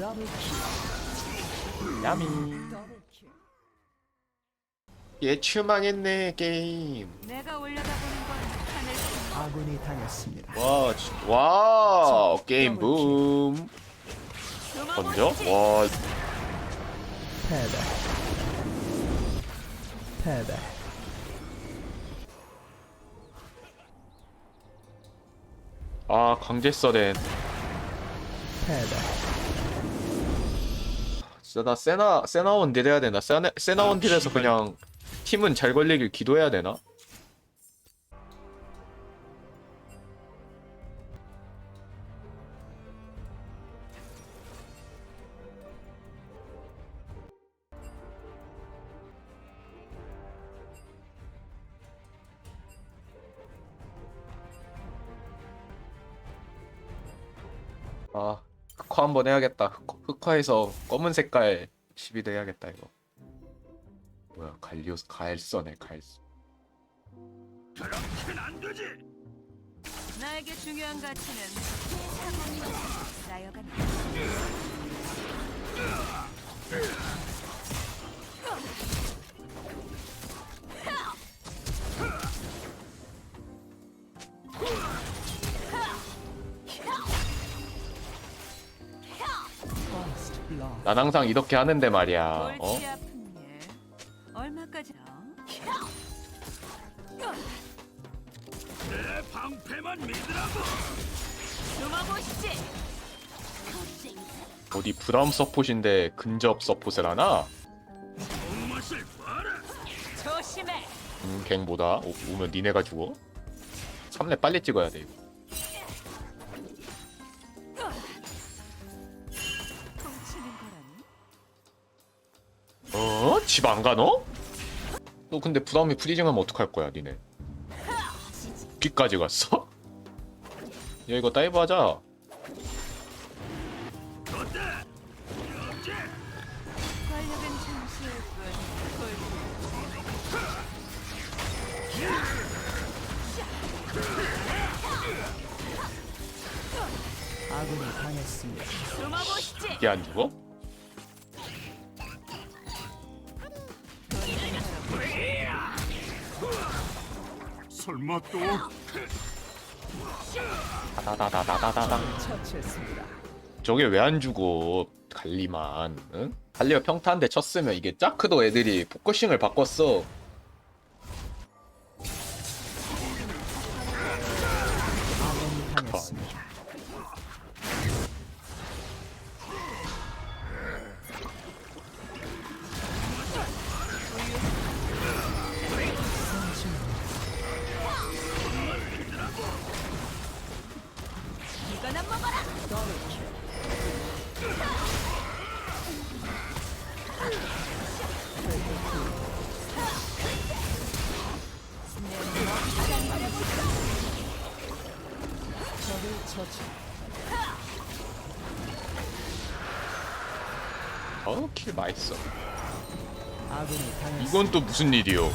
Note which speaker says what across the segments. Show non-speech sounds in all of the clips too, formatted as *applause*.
Speaker 1: 야미. 예추망했네 게임
Speaker 2: 내가 올려다보는 건 하늘 수
Speaker 3: 아군이 당했습니다.
Speaker 1: 와, 진- 와 게임 붐 던져? 와
Speaker 3: 패배. 패배.
Speaker 1: 아 강제서렌
Speaker 3: 패배.
Speaker 1: 진짜 나 세나 세나 원딜 해야 되나 세나 세나 원딜에서 그냥 팀은 잘 걸리길 기도해야 되나? 흑화 한번 해야겠다. 흑- 흑화해서 검은 색깔 12도 해야겠다 이거. 뭐야 갈리오스 갈서네 갈서
Speaker 2: 나에게 중요한 가치는 쌓여간다.
Speaker 3: 퍼스트
Speaker 1: 난 항상 이렇게 하는데 말이야 어?
Speaker 2: 골치 아픈 일 얼마까지? 숨어보시지.
Speaker 1: 어디 브라움 서폿인데 근접 서폿을 하나?
Speaker 2: 조심해.
Speaker 1: 음, 갱보다 오, 오면 니네가 죽어 3렙 빨리 찍어야 돼 이거 집 안 가 너? 너 근데 브라움이 프리징하면 어떡할 거야 니네 B까지 갔어? 야 이거 다이브 하자
Speaker 3: 아군이 당했습니다.
Speaker 2: 숨어보시지.
Speaker 1: 이게 안 죽어?
Speaker 4: 설마 또
Speaker 1: 다다다다다다당
Speaker 3: 처치했습니다.
Speaker 1: 저게 왜 안 죽어 갈리만 응? 갈리가 평타한 대 쳤으면 이게 짜크도 애들이 포커싱을 바꿨어 킬 맛있어. 이건 또 무슨 일이요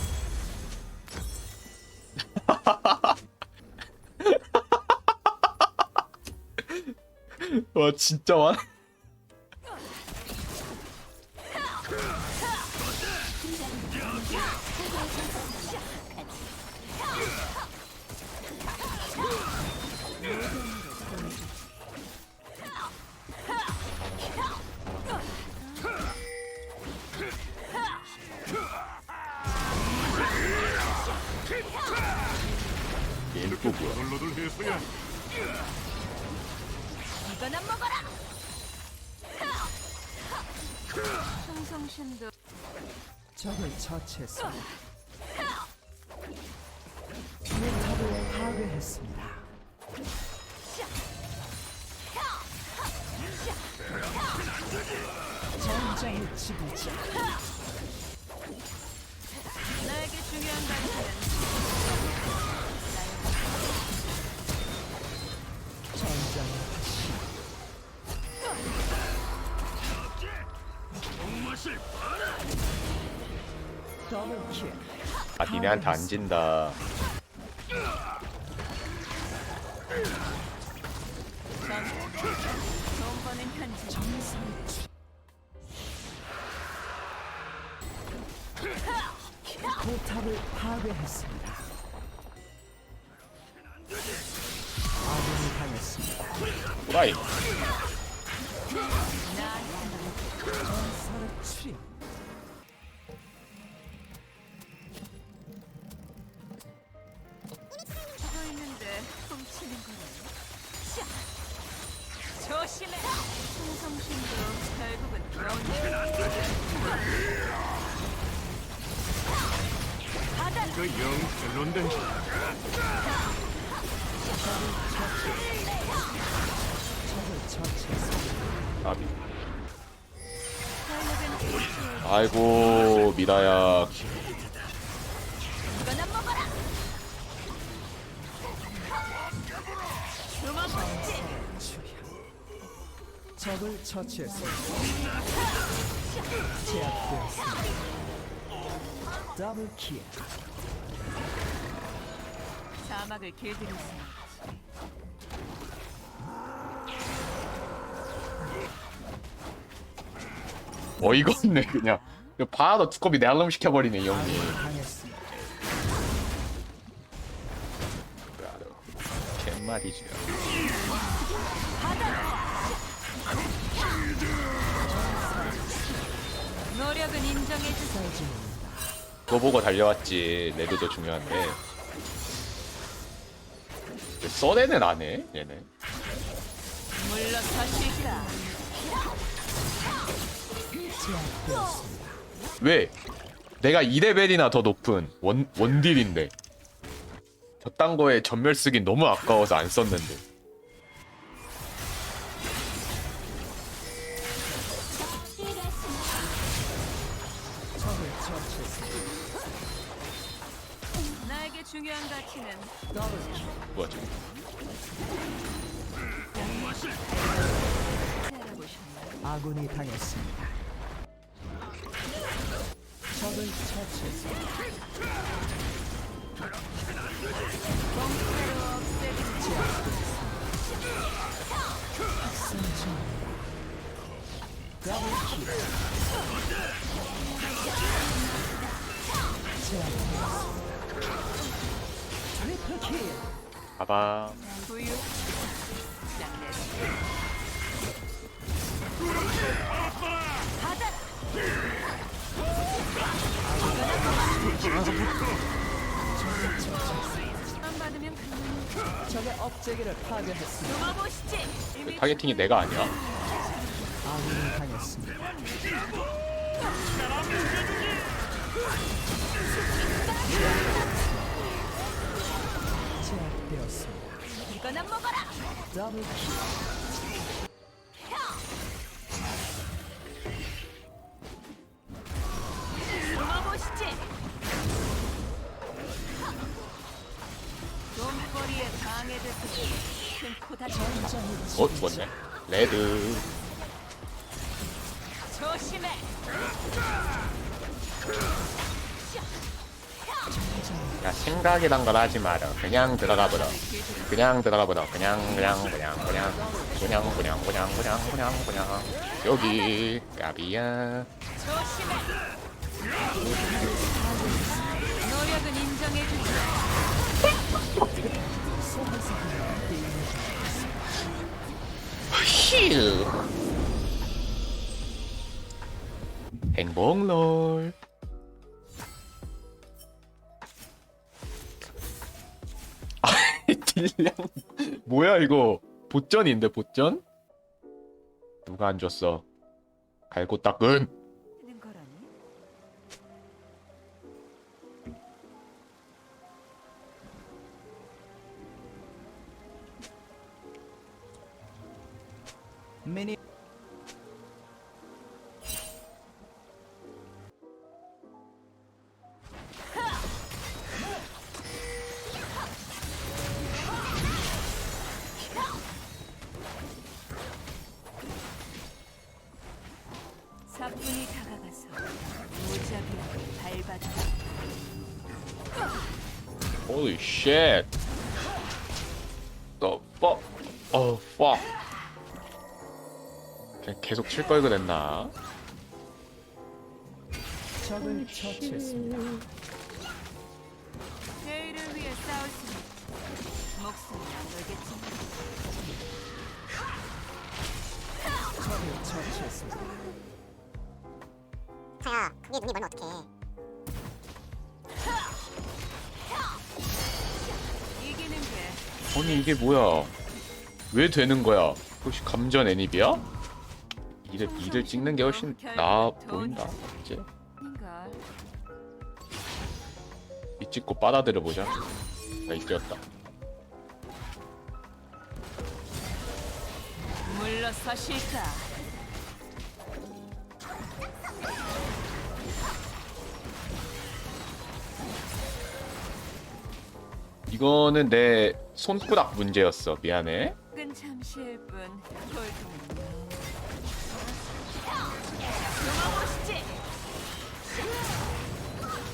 Speaker 1: *laughs* 와 진짜 많 *laughs*
Speaker 3: 처치했습니다. 탑을 파괴했습니다. 전장의 지배자.
Speaker 1: 아 니네한테 안 진다
Speaker 3: 포탑을 파괴했습니다. 아군이 당했습니다. 전설의 출입
Speaker 1: 아이고 미라야.
Speaker 3: 적을 처치했어 제압되었습니다. 더블 킬.
Speaker 2: 사막을 길들이세요
Speaker 1: 어이가 없네 그냥 바로 두꺼비 내알람 시켜버리네 이 형님. 갯말이죠
Speaker 2: 노력은 인정해 주세요.
Speaker 3: 사진입니다.
Speaker 1: 그거 보고 달려왔지 레드도 중요한데 왜 써내는 안해 얘네
Speaker 2: 물러서실까?
Speaker 1: 왜 내가 2레벨이나 더 높은 원, 원딜인데 저딴 거에 전멸 쓰긴 너무 아까워서 안 썼는데.
Speaker 2: 나에게 중요한 가치는
Speaker 1: 뭐야 지금?
Speaker 3: 아군이 당했습니다. 적을 처치했습니다.
Speaker 2: 뻥때로 없
Speaker 3: 업체계를 파괴했습니다.
Speaker 1: 타겟팅이 내가 아니야
Speaker 3: 아군이 당했습니다. 제압되었습니다.
Speaker 2: 이거나 먹어라.
Speaker 3: 더블 킬
Speaker 2: 어
Speaker 1: 죽었네. 레드.
Speaker 2: 조심해.
Speaker 1: 야 생각이란 걸 하지 마라. 그냥 들어가 보라. 그냥 들어가 보라. 그냥 그냥 그냥 그냥. 그냥 그냥 그냥 그냥 그냥 그냥. 여기 야비야.
Speaker 2: 조심해. 노력은 인정해 주지.
Speaker 1: 힐 행복롤. 아 딜량 뭐야 이거? 보전인데 보전? 누가 안 줬어? 갈고 닦은
Speaker 3: 미니
Speaker 2: 사뿐히 다가가서 무자비하게 밟아주라.
Speaker 1: Holy shit. The fuck? Oh fuck. 계속 칠 걸 그랬나?
Speaker 3: 적을 처치했습니다.
Speaker 2: 내일을 위해 싸웠으니 목숨이 안 걸겠지.
Speaker 3: 적을 처치했습니다.
Speaker 5: 자야, 그게 눈이 멀면 어떡해.
Speaker 2: 이기는 게
Speaker 1: 아니 이게 뭐야? 왜 되는 거야? 혹시 감전 애니비야? 이를 이를 찍는 게 훨씬 나아 보인다. 이제. 이 찍고 빨아들여 보자. 나 이겼다.
Speaker 2: 물러서실까?
Speaker 1: 이거는 내 손가락 문제였어. 미안해.
Speaker 2: 끈 잠시일 뿐. 보시지.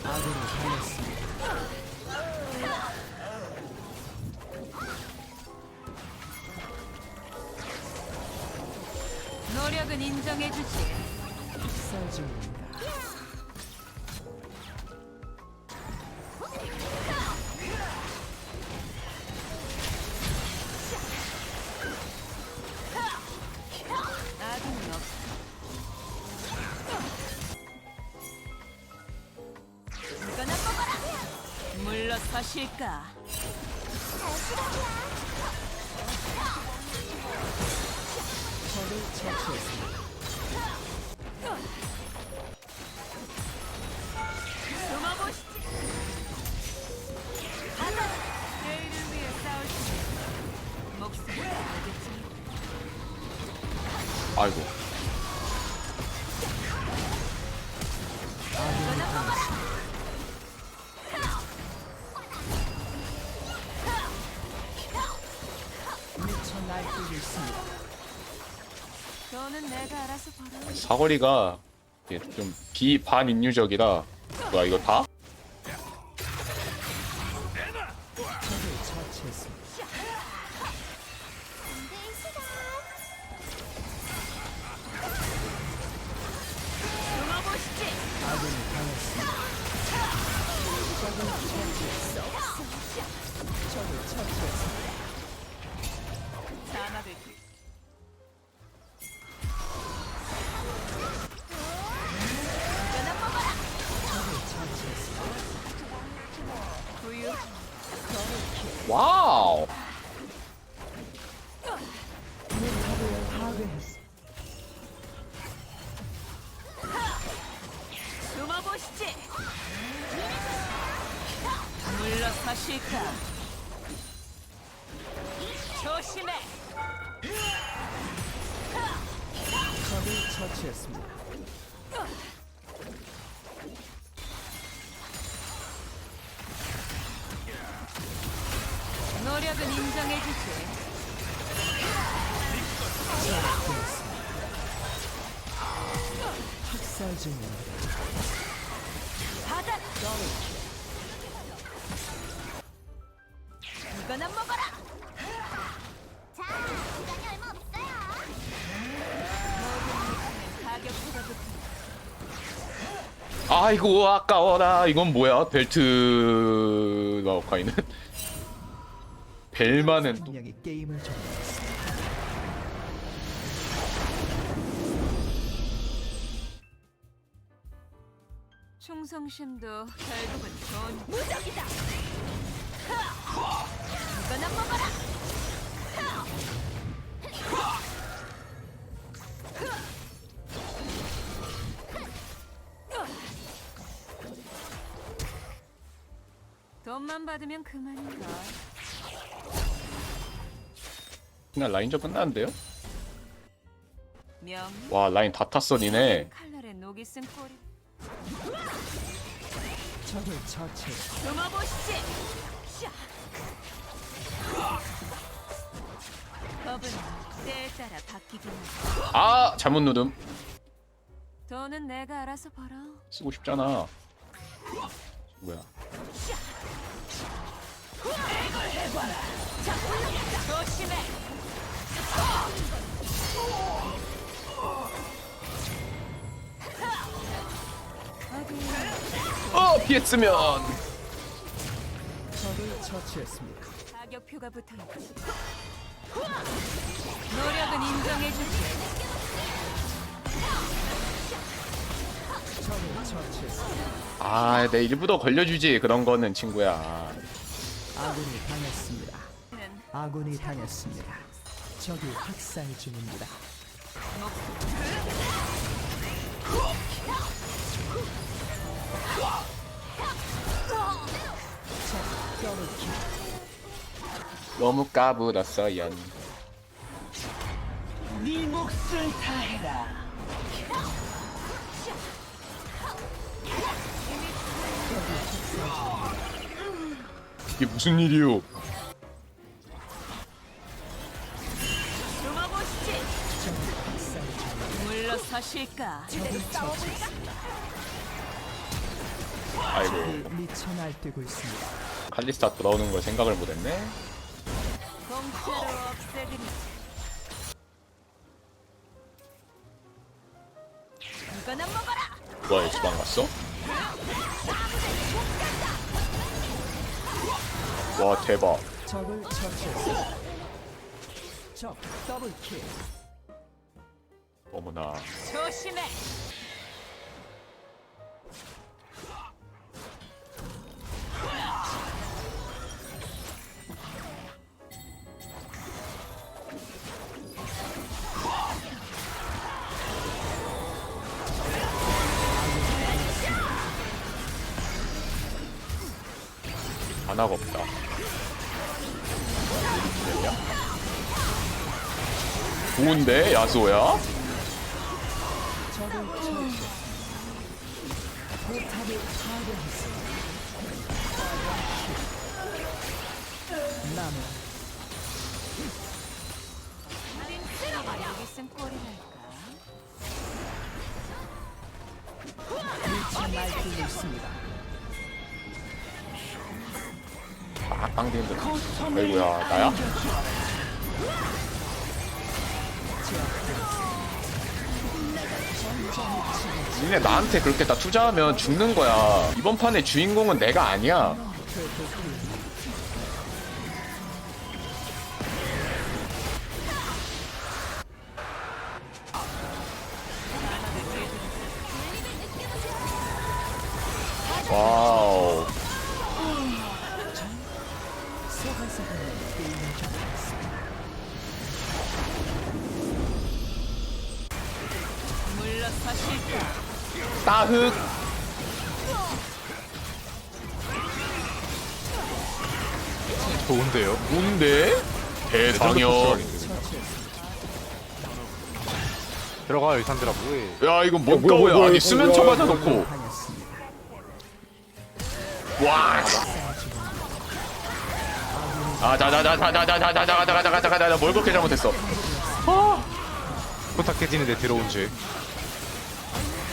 Speaker 3: 아군이 당했습니다.
Speaker 2: 노력은 인정해주지.
Speaker 3: 학살 중입니다.
Speaker 2: 물러서실까?
Speaker 3: 적을 처치했습니다.
Speaker 1: 아이고. 사거리가 좀 비반인류적이라. 뭐야 이거 다?
Speaker 2: 숨어보시지. 물러서실까? 조심해.
Speaker 3: 적을 처치했습니다.
Speaker 2: 노력은 인정해주지.
Speaker 3: 학살 중입니다.
Speaker 2: 이거나 먹어라.
Speaker 5: 자, 시간이 얼마 없어요.
Speaker 2: 가격보다
Speaker 1: 아이고 아까워라. 이건 뭐야? 벨트 마오카이는 벨만은 또
Speaker 3: 분명히 게임을 종료
Speaker 2: 충성심도 결국은 돈 무적이다. 이거나 먹어라. 돈만 받으면 그만인가.
Speaker 1: 그냥 라인전 끝나는데요?
Speaker 2: 명
Speaker 1: 와 라인 다 탔어 니네.
Speaker 2: 칼날에 녹이 쓴 꼬리.
Speaker 3: 적을 처치했습니다.
Speaker 2: 숨어보시지. 샤. 법은 때에 따라 바뀌긴 하.
Speaker 1: 아 잘못 누름.
Speaker 2: 돈은 내가 알아서 벌어.
Speaker 1: 쓰고 싶잖아. 뭐야?
Speaker 2: 조심해.
Speaker 1: 피했으면
Speaker 3: 적을 처치했습니다.
Speaker 2: 가격표가 붙어 있고 노력은 인정해주지
Speaker 3: 적을 처치했습니다.
Speaker 1: 아내 일부 더 걸려주지 그런 거는 친구야
Speaker 3: 아군이 당했습니다. 네. 아군이 당했습니다. 적이 학살 중입니다.
Speaker 1: 너무 까불었어 연.
Speaker 6: 네 몫을 다해라.
Speaker 1: 이게 무슨
Speaker 3: 일이오?
Speaker 2: 물러서실까?
Speaker 1: 아이고.
Speaker 3: 미쳐 날뛰고 있습니다.
Speaker 1: 칼리스타 돌아오는 걸 생각을 못했네. 뭐야 지방 갔어? 와 대박.
Speaker 3: 적을 처치했어. 적 더블킬.
Speaker 1: 어머나.
Speaker 2: 조심해.
Speaker 1: 만화가 없다. 좋은데 야수야?
Speaker 3: 말고 있습니다.
Speaker 1: 싹 당기는데 아이고야 나야? 니네 나한테 그렇게 다 투자하면 죽는 거야. 이번 판의 주인공은 내가 아니야. 나흑
Speaker 7: 좋은데요?
Speaker 1: 뭔데? 대상여
Speaker 7: 들어가요 이산드라 뭐해
Speaker 1: 야 이건 뭔 뭐야, 뭐야, 거야 아니 쓰면 뭐야. 쳐맞아 놓고 와 아, 자, 자, 자, 자, 자, 자, 자, 자, 자, 자, 자, 자, 자, 자, 자, 뭘 그렇게 잘못했어?
Speaker 7: 부탁해지는데 들어온 죄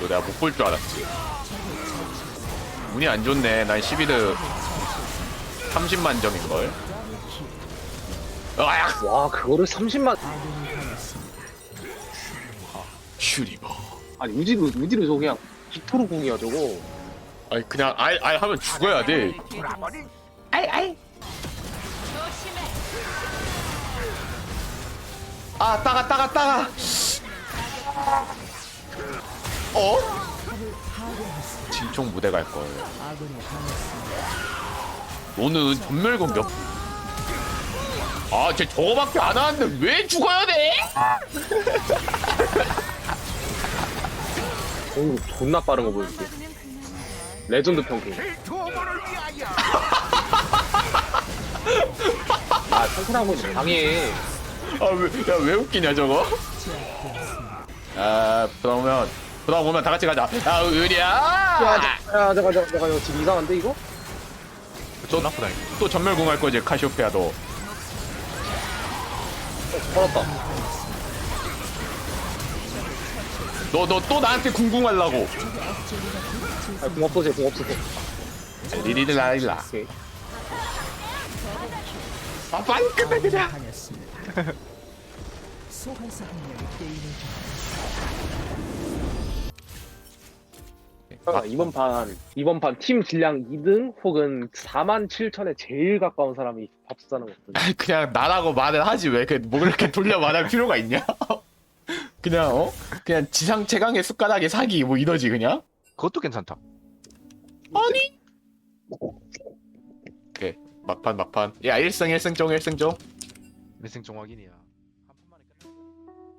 Speaker 1: 너
Speaker 7: 내가
Speaker 1: 못 볼 줄 알았지. 운이 안 좋네. 난 11드 30만 점인걸. 으악!
Speaker 8: 와 그거를 30만
Speaker 1: 슈리버.
Speaker 8: 아니 우지로 우지로 저 그냥 기토로 궁이야 저거
Speaker 1: 아니, 그냥 알, 알 하면 죽어야 돼. 아 따가 따가 따가 어? 진총 무대 갈 걸. 너는 전멸 공격. 아, 쟤 저거밖에 안 하는데 왜 죽어야 돼?
Speaker 8: 오 존나 빠른 거 보여줄게. 레전드 평균 아 천천히 방해
Speaker 1: 아, 왜, 야, 왜 웃기냐, 저거? 아, 그러면, 그러면 다 같이 가자. 아, 의리야!
Speaker 8: 야, 야, 잠깐, 잠깐, 잠깐, 이거 지금 이상한데, 이거?
Speaker 7: 아프다 이거.
Speaker 1: 또 전멸공 할 거지 카시오페아 너
Speaker 8: 걸었다.
Speaker 1: 너 너 또 나한테 궁궁하려고
Speaker 8: 아, 공 없어져, 공 없어져.
Speaker 1: 리리라리라
Speaker 8: 오케이.
Speaker 1: 아 빨리 끝내 그냥
Speaker 3: 당했습니다. 소환사 한 명이 게임을
Speaker 8: 아, 이번 판, 이번 판 팀 질량 2등 혹은 4만 7천에 제일 가까운 사람이 밥 사는 거거든. *laughs*
Speaker 1: 그냥 나라고 말을 하지 왜? 그 뭐 그렇게 돌려 말할 필요가 있냐? *laughs* 그냥 어? 그냥 지상 최강의 숟가락에 사기 뭐 이러지 그냥?
Speaker 7: 그것도 괜찮다.
Speaker 1: 아니! 오케이. 막판 막판. 야 1승 1승 종 1승 종.
Speaker 7: 일생 종 확인이야.